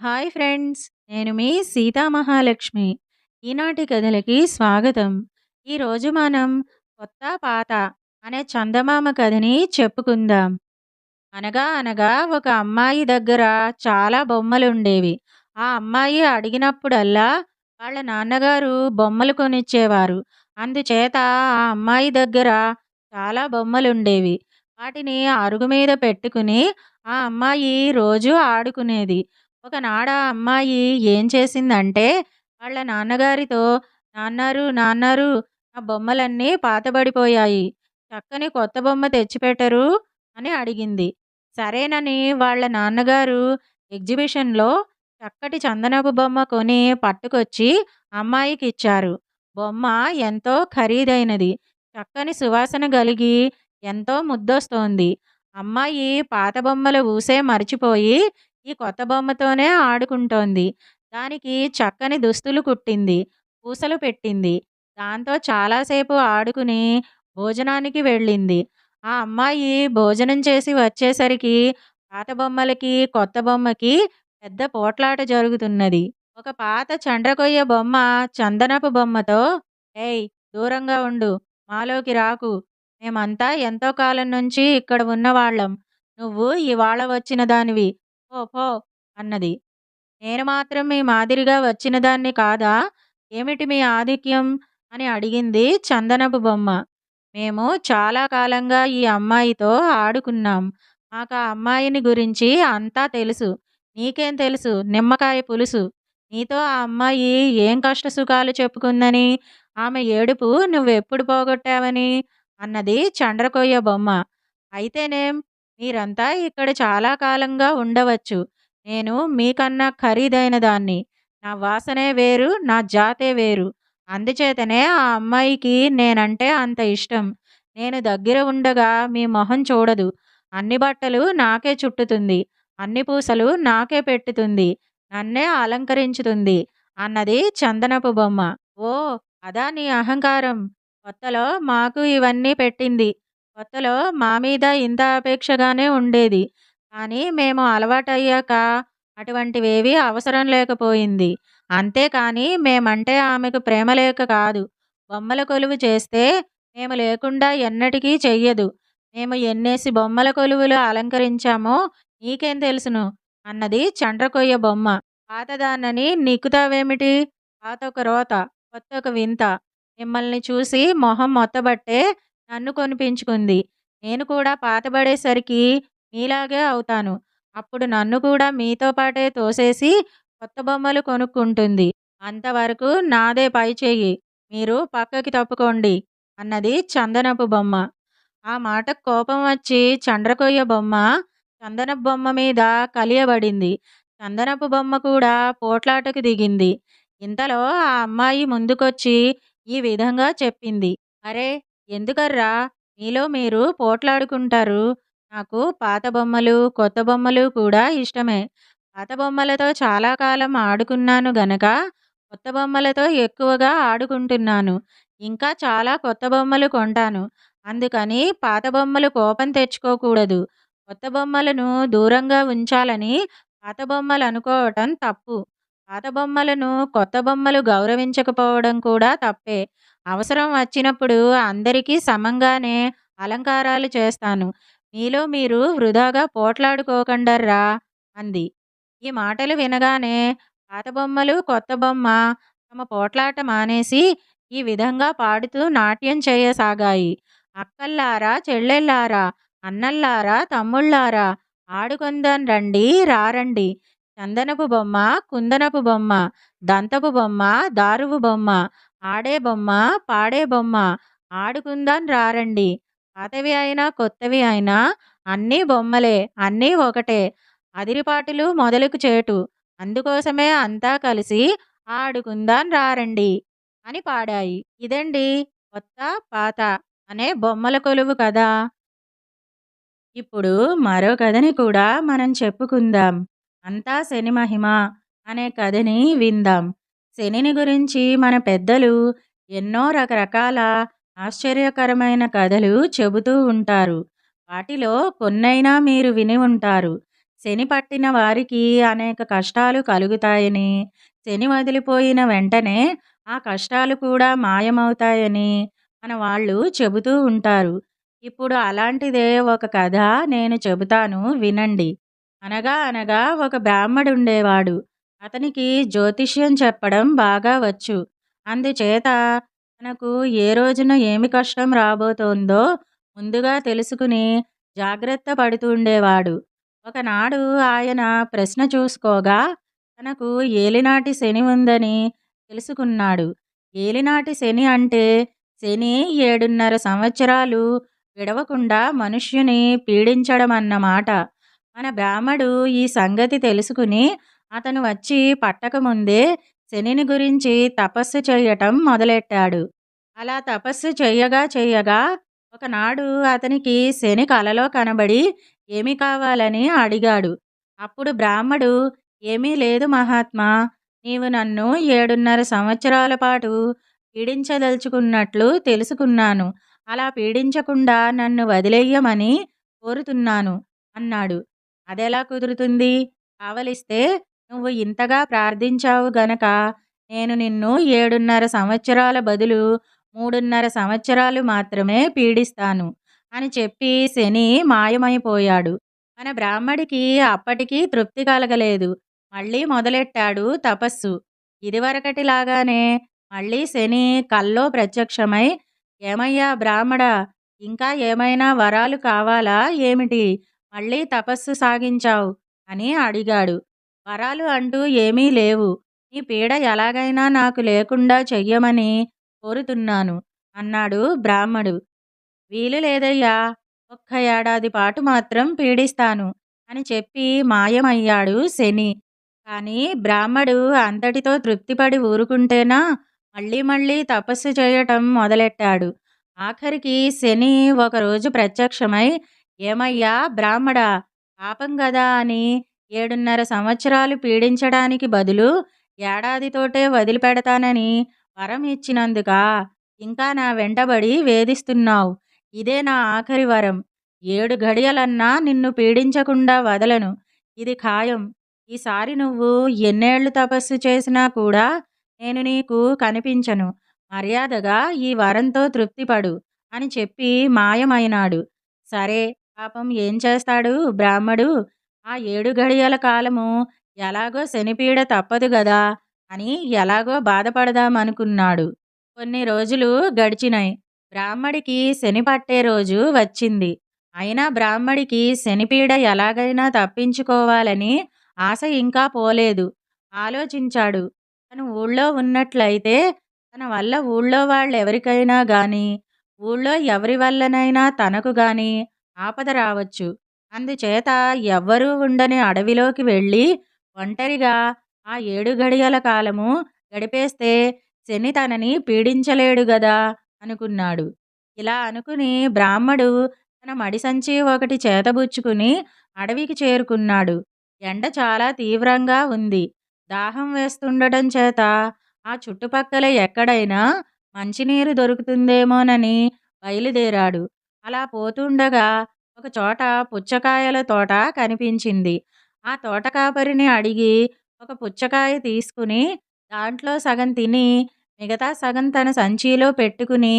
Hi friends నేను మీ సీతా మహాలక్ష్మి. ఈనాటి కథలకి స్వాగతం. ఈరోజు మనం కొత్త పాత అనే చందమామ కథని చెప్పుకుందాం. అనగా అనగా ఒక అమ్మాయి దగ్గర చాలా బొమ్మలు ఉండేవి ఆ అమ్మాయి అడిగినప్పుడల్లా వాళ్ళ నాన్నగారు బొమ్మలు కొనిచ్చేవారు. అందుచేత ఆ అమ్మాయి దగ్గర చాలా బొమ్మలు ఉండేవి వాటిని అరుగు మీద పెట్టుకుని ఆ అమ్మాయి రోజు ఆడుకునేది. ఒకనాడ అమ్మాయి ఏం చేసిందంటే వాళ్ళ నాన్నగారితో నాన్నారు నాన్నారు నా బొమ్మలన్నీ పాతబడిపోయాయి. చక్కని కొత్త బొమ్మ తెచ్చిపెట్టరు అని అడిగింది. సరేనని వాళ్ళ నాన్నగారు ఎగ్జిబిషన్లో చక్కటి చందనపు బొమ్మ కొని పట్టుకొచ్చి అమ్మాయికి ఇచ్చారు బొమ్మ ఎంతో ఖరీదైనది. చక్కని సువాసన కలిగి ఎంతో ముద్దొస్తోంది. అమ్మాయి పాత బొమ్మల ఊసే మర్చిపోయి ఈ కొత్త బొమ్మతోనే ఆడుకుంటోంది. దానికి చక్కని దుస్తులు కుట్టింది పూసలు పెట్టింది. దాంతో చాలాసేపు ఆడుకుని భోజనానికి వెళ్ళింది. ఆ అమ్మాయి భోజనం చేసి వచ్చేసరికి పాత బొమ్మలకి కొత్త బొమ్మకి పెద్ద పోట్లాట జరుగుతున్నది. ఒక పాత చండ్రకొయ్య బొమ్మ చందనపు బొమ్మతో ఏయ్ దూరంగా ఉండు మాలోకి రాకు. మేమంతా ఎంతో కాలం నుంచి ఇక్కడ ఉన్నవాళ్ళం. నువ్వు ఇవాళ వచ్చిన దానివి. పో పో అన్నది. నేను మాత్రం మీ మాదిరిగా వచ్చిన దాన్ని కాదా? ఏమిటి మీ ఆధిక్యం? అని అడిగింది చందనపు బొమ్మ. మేము చాలా కాలంగా ఈ అమ్మాయితో ఆడుకున్నాం. మాకు ఆ అమ్మాయిని గురించి అంతా తెలుసు. నీకేం తెలుసు? నిమ్మకాయ పులుసు. నీతో ఆ అమ్మాయి ఏం కష్ట సుఖాలు చెప్పుకుందని? ఆమె ఏడుపు నువ్వెప్పుడు పోగొట్టావని? అన్నది చండ్రకొయ్య బొమ్మ. అయితేనేం? మీరంతా ఇక్కడ చాలా కాలంగా ఉండవచ్చు. నేను మీకన్నా ఖరీదైన దాన్ని. నా వాసనే వేరు నా జాతే వేరు. అందుచేతనే ఆ అమ్మాయికి నేనంటే అంత ఇష్టం. నేను దగ్గర ఉండగా మీ మొహం చూడదు. అన్ని బట్టలు నాకే చుట్టుతుంది. అన్ని పూసలు నాకే పెట్టుతుంది. నన్నే అలంకరించుతుంది. అన్నది చందనపు బొమ్మ. ఓ అదా నీ అహంకారం. కొత్తలో మాకు ఇవన్నీ పెట్టింది. కొత్తలో మా మీద ఇంత అపేక్షగానే ఉండేది. కానీ మేము అలవాటయ్యాక అటువంటివేవీ అవసరం లేకపోయింది. అంతేకాని మేమంటే ఆమెకు ప్రేమ లేక కాదు. బొమ్మల కొలువు చేస్తే మేము లేకుండా ఎన్నటికీ చెయ్యదు. మేము ఎన్నేసి బొమ్మల కొలువులు అలంకరించామో నీకేం తెలుసును? అన్నది చండ్రకొయ్య బొమ్మ. పాతదాన్నని నిక్కుతావేమిటి పాత ఒక రోత కొత్త ఒక వింత. మిమ్మల్ని చూసి మొహం మొత్తబట్టే నన్ను కొనిపించుకుంది. నేను కూడా పాతబడేసరికి మీలాగే అవుతాను. అప్పుడు నన్ను కూడా మీతో పాటే తోసేసి కొత్త బొమ్మలు కొనుక్కుంటుంది. అంతవరకు నాదే పై చేయి మీరు పక్కకి తప్పుకోండి అన్నది చందనపు బొమ్మ. ఆ మాటకు కోపం వచ్చి చండ్రకొయ్య బొమ్మ చందనపు బొమ్మ మీద కలియబడింది. చందనపు బొమ్మ కూడా పోట్లాటకు దిగింది. ఇంతలో ఆ అమ్మాయి ముందుకొచ్చి ఈ విధంగా చెప్పింది. అరే ఎందుకర్రా? మీలో మీరు పోట్లాడుకుంటారు. నాకు పాత బొమ్మలు కొత్త బొమ్మలు కూడా ఇష్టమే. పాత బొమ్మలతో చాలా కాలం ఆడుకున్నాను గనక కొత్త బొమ్మలతో ఎక్కువగా ఆడుకుంటున్నాను. ఇంకా చాలా కొత్త బొమ్మలు కొంటాను. అందుకని పాత బొమ్మలు కోపం తెచ్చుకోకూడదు. కొత్త బొమ్మలను దూరంగా ఉంచాలని పాత బొమ్మలు అనుకోవటం తప్పు. పాత బొమ్మలను కొత్త బొమ్మలు గౌరవించకపోవడం కూడా తప్పే. అవసరం వచ్చినప్పుడు అందరికీ సమంగానే అలంకారాలు చేస్తాను. మీలో మీరు వృధాగా పోట్లాడుకోకండర్రా అంది. ఈ మాటలు వినగానే పాత బొమ్మలు కొత్త బొమ్మ తమ పోట్లాట మానేసి ఈ విధంగా పాడుతూ నాట్యం చేయసాగాయి. అక్కల్లారా చెల్లెల్లారా అన్నల్లారా తమ్ముళ్ళారా ఆడుకొందాం రండి రారండి. చందనపు బొమ్మ కుందనపు బొమ్మ దంతపు బొమ్మ దారువు బొమ్మ ఆడే బొమ్మ పాడే బొమ్మ ఆడుకుందాం రారండి. పాతవి అయినా కొత్తవి అయినా అన్నీ బొమ్మలే అన్నీ ఒకటే. అదిరిపాటులు మొదలుకు చేటు. అందుకోసమే అంతా కలిసి ఆడుకుందాం రారండి అని పాడాయి. ఇదండి కొత్త పాత అనే బొమ్మల కొలువు కదా ఇప్పుడు మరో కథని కూడా మనం చెప్పుకుందాం. అంతా శని మహిమ అనే కథని విందాం. శనిని గురించి మన పెద్దలు ఎన్నో రకరకాల ఆశ్చర్యకరమైన కథలు చెబుతూ ఉంటారు. వాటిలో కొన్నైనా మీరు విని ఉంటారు. శని పట్టిన వారికి అనేక కష్టాలు కలుగుతాయని శని వదిలిపోయిన వెంటనే ఆ కష్టాలు కూడా మాయమవుతాయని మన వాళ్ళు చెబుతూ ఉంటారు. ఇప్పుడు అలాంటిదే ఒక కథ నేను చెబుతాను వినండి. అనగా అనగా ఒక బ్రాహ్మడు ఉండేవాడు. అతనికి జ్యోతిష్యం చెప్పడం బాగా వచ్చు. అందుచేత తనకు ఏ రోజున ఏమి కష్టం రాబోతోందో ముందుగా తెలుసుకుని జాగ్రత్త పడుతుండేవాడు. ఒకనాడు ఆయన ప్రశ్న చూసుకోగా తనకు ఏలినాటి శని ఉందని తెలుసుకున్నాడు. ఏలినాటి శని అంటే శని ఏడున్నర సంవత్సరాలు విడవకుండా మనుష్యుని పీడించడం అన్నమాట మన బ్రాహ్మడు ఈ సంగతి తెలుసుకుని అతను వచ్చి పట్టకముందే శనిని గురించి తపస్సు చేయటం మొదలెట్టాడు. అలా తపస్సు చెయ్యగా చెయ్యగా ఒకనాడు అతనికి శని కలలో కనబడి ఏమి కావాలని? అడిగాడు. అప్పుడు బ్రాహ్మడు ఏమీ లేదు మహాత్మా నీవు నన్ను ఏడున్నర సంవత్సరాల పాటు పీడించదలుచుకున్నట్లు తెలుసుకున్నాను. అలా పీడించకుండా నన్ను వదిలేయమని కోరుతున్నాను అన్నాడు. అదెలా కుదురుతుంది? కావలిస్తే నువ్వు ఇంతగా ప్రార్థించావు గనక నేను నిన్ను ఏడున్నర సంవత్సరాల బదులు మూడున్నర సంవత్సరాలు మాత్రమే పీడిస్తాను అని చెప్పి శని మాయమైపోయాడు. మన బ్రాహ్మడికి అప్పటికీ తృప్తి కలగలేదు. మళ్ళీ మొదలెట్టాడు తపస్సు. ఇదివరకటిలాగానే మళ్ళీ శని కల్లో ప్రత్యక్షమై ఏమయ్యా బ్రాహ్మడా ఇంకా ఏమైనా వరాలు కావాలా? ఏమిటి? మళ్ళీ తపస్సు సాగించావు అని అడిగాడు. వరాలు అంటూ ఏమీ లేవు. నీ పీడ ఎలాగైనా నాకు లేకుండా చెయ్యమని కోరుతున్నాను అన్నాడు బ్రాహ్మడు. వీలు లేదయ్యా ఒక్క ఏడాది పాటు మాత్రం పీడిస్తాను అని చెప్పి మాయమయ్యాడు శని. కానీ బ్రాహ్మడు అంతటితో తృప్తిపడి ఊరుకుంటేనా మళ్ళీ మళ్ళీ తపస్సు చేయటం మొదలెట్టాడు. ఆఖరికి శని ఒకరోజు ప్రత్యక్షమై ఏమయ్యా బ్రాహ్మడా పాపం కదా అని ఏడున్నర సంవత్సరాలు పీడించడానికి బదులు ఏడాదితోటే వదిలిపెడతానని వరం ఇచ్చినందుకా? ఇంకా నా వెంటబడి వేధిస్తున్నావు. ఇదే నా ఆఖరి వరం. ఏడు గడియలన్నా నిన్ను పీడించకుండా వదలను. ఇది ఖాయం. ఈసారి నువ్వు ఎన్నేళ్ళు తపస్సు చేసినా కూడా నేను నీకు కనిపించను. మర్యాదగా ఈ వరంతో తృప్తిపడు అని చెప్పి మాయమైనాడు. సరే పాపం ఏం చేస్తాడు బ్రాహ్మడు? ఆ ఏడు గడియల కాలము ఎలాగో శనిపీడ తప్పదు గదా అని ఎలాగో బాధపడదామనుకున్నాడు కొన్ని రోజులు గడిచినాయి. బ్రాహ్మడికి శని పట్టే రోజు వచ్చింది. అయినా బ్రాహ్మడికి శనిపీడ ఎలాగైనా తప్పించుకోవాలని ఆశ ఇంకా పోలేదు. ఆలోచించాడు. తను ఊళ్ళో ఉన్నట్లయితే తన వల్ల ఊళ్ళో వాళ్ళెవరికైనా గాని ఊళ్ళో ఎవరి వల్లనైనా తనకు గాని ఆపద రావచ్చు. అందుచేత ఎవ్వరూ ఉండని అడవిలోకి వెళ్ళి ఒంటరిగా ఆ ఏడు గడియల కాలము గడిపేస్తే శని తనని పీడించలేడు గదా అనుకున్నాడు. ఇలా అనుకుని బ్రాహ్మడు తన మడిసంచి ఒకటి చేతబుచ్చుకుని అడవికి చేరుకున్నాడు. ఎండ చాలా తీవ్రంగా ఉంది. దాహం వేస్తుండటం చేత ఆ చుట్టుపక్కల ఎక్కడైనా మంచినీరు దొరుకుతుందేమోనని బయలుదేరాడు. అలా పోతుండగా ఒక చోట పుచ్చకాయల తోట కనిపించింది. ఆ తోట కాపరిని అడిగి ఒక పుచ్చకాయ తీసుకుని దాంట్లో సగం తిని మిగతా సగం తన సంచిలో పెట్టుకుని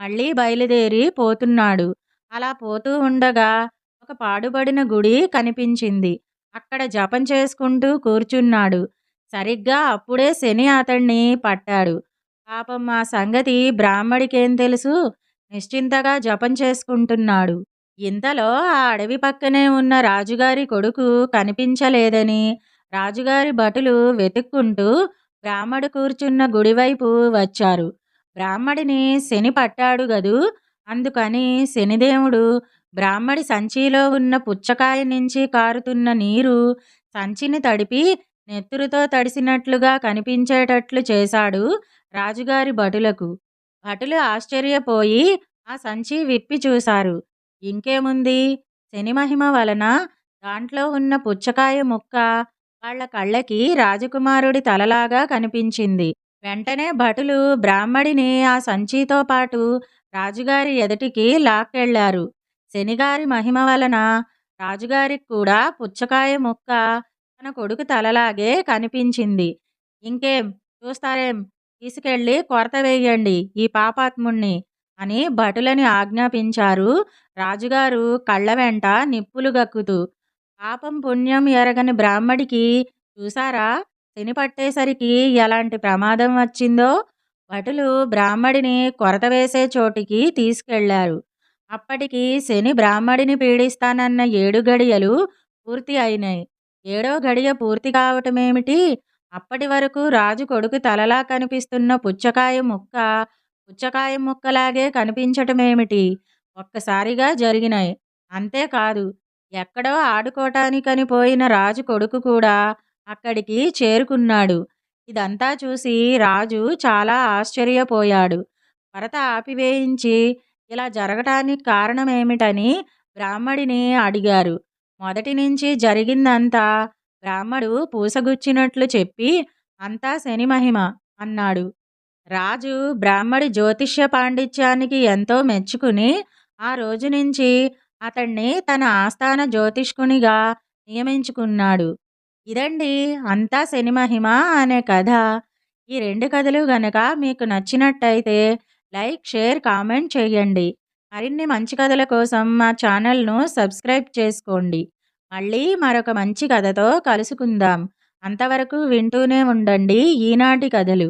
మళ్ళీ బయలుదేరి పోతున్నాడు. అలా పోతూ ఉండగా ఒక పాడుబడిన గుడి కనిపించింది. అక్కడ జపం చేసుకుంటూ కూర్చున్నాడు. సరిగ్గా అప్పుడే శని అతణ్ణి పట్టాడు. పాపం ఆ సంగతి బ్రాహ్మడికేం తెలుసు? నిశ్చింతగా జపం చేసుకుంటున్నాడు. ఇంతలో ఆ అడవి పక్కనే ఉన్న రాజుగారి కొడుకు కనిపించలేదని రాజుగారి భటులు వెతుక్కుంటూ బ్రాహ్మడు కూర్చున్న గుడివైపు వచ్చారు. బ్రాహ్మడిని శని పట్టాడు గదు. అందుకని శనిదేవుడు బ్రాహ్మడి సంచిలో ఉన్న పుచ్చకాయ నుంచి కారుతున్న నీరు సంచిని తడిపి నెత్తురుతో తడిసినట్లుగా కనిపించేటట్లు చేశాడు రాజుగారి భటులకు. భటులు ఆశ్చర్యపోయి ఆ సంచి విప్పి చూశారు. ఇంకేముంది? శని మహిమ వలన దాంట్లో ఉన్న పుచ్చకాయ ముక్క వాళ్ళ కళ్ళకి రాజకుమారుడి తలలాగా కనిపించింది. వెంటనే భటులు బ్రాహ్మడిని ఆ సంచితో పాటు రాజుగారి ఎదుటికి లాక్కెళ్ళారు శనిగారి మహిమ వలన రాజుగారికి కూడా పుచ్చకాయ ముక్క తన కొడుకు తలలాగే కనిపించింది. ఇంకేం? చూస్తారేం? తీసుకెళ్ళి కొరత వేయండి ఈ పాపాత్ముణ్ణి. అని భటులని ఆజ్ఞాపించారు రాజుగారు కళ్ళ వెంట నిప్పులు గక్కుతూ. పాపం పుణ్యం ఎరగని బ్రాహ్మడికి చూసారా శని పట్టేసరికి ఎలాంటి ప్రమాదం వచ్చిందో భటులు బ్రాహ్మడిని కొరత వేసే చోటికి తీసుకెళ్ళారు. అప్పటికి శని బ్రాహ్మడిని పీడిస్తానన్న ఏడు గడియలు పూర్తి అయినాయి. ఏడో గడియ పూర్తి కావటమేమిటి అప్పటి వరకు రాజు కొడుకు తలలా కనిపిస్తున్న పుచ్చకాయ ముక్క పుచ్చకాయ ముక్కలాగే కనిపించటమేమిటి ఒక్కసారిగా జరిగినాయి. అంతేకాదు ఎక్కడో ఆడుకోటానికని పోయిన రాజు కొడుకు కూడా అక్కడికి చేరుకున్నాడు. ఇదంతా చూసి రాజు చాలా ఆశ్చర్యపోయాడు. భరత ఆపివేయించి ఇలా జరగటానికి కారణమేమిటని బ్రాహ్మడిని అడిగారు. మొదటి నుంచి జరిగిందంతా బ్రాహ్మడు పూసగుచ్చినట్లు చెప్పి అంతా శని మహిమ అన్నాడు. రాజు బ్రాహ్మడి జ్యోతిష్య పాండిత్యానికి ఎంతో మెచ్చుకుని ఆ రోజు నుంచి అతణ్ణి తన ఆస్థాన జ్యోతిష్కునిగా నియమించుకున్నాడు. ఇదండి అంతా శని మహిమ అనే కథ. ఈ రెండు కథలు గనక మీకు నచ్చినట్టయితే లైక్, షేర్, కామెంట్ చేయండి. మరిన్ని మంచి కథల కోసం మా ఛానల్‌ను సబ్స్క్రైబ్ చేసుకోండి. మళ్ళీ మరొక మంచి కథతో కలుసుకుందాం. అంతవరకు వింటూనే ఉండండి ఈనాటి కథలు.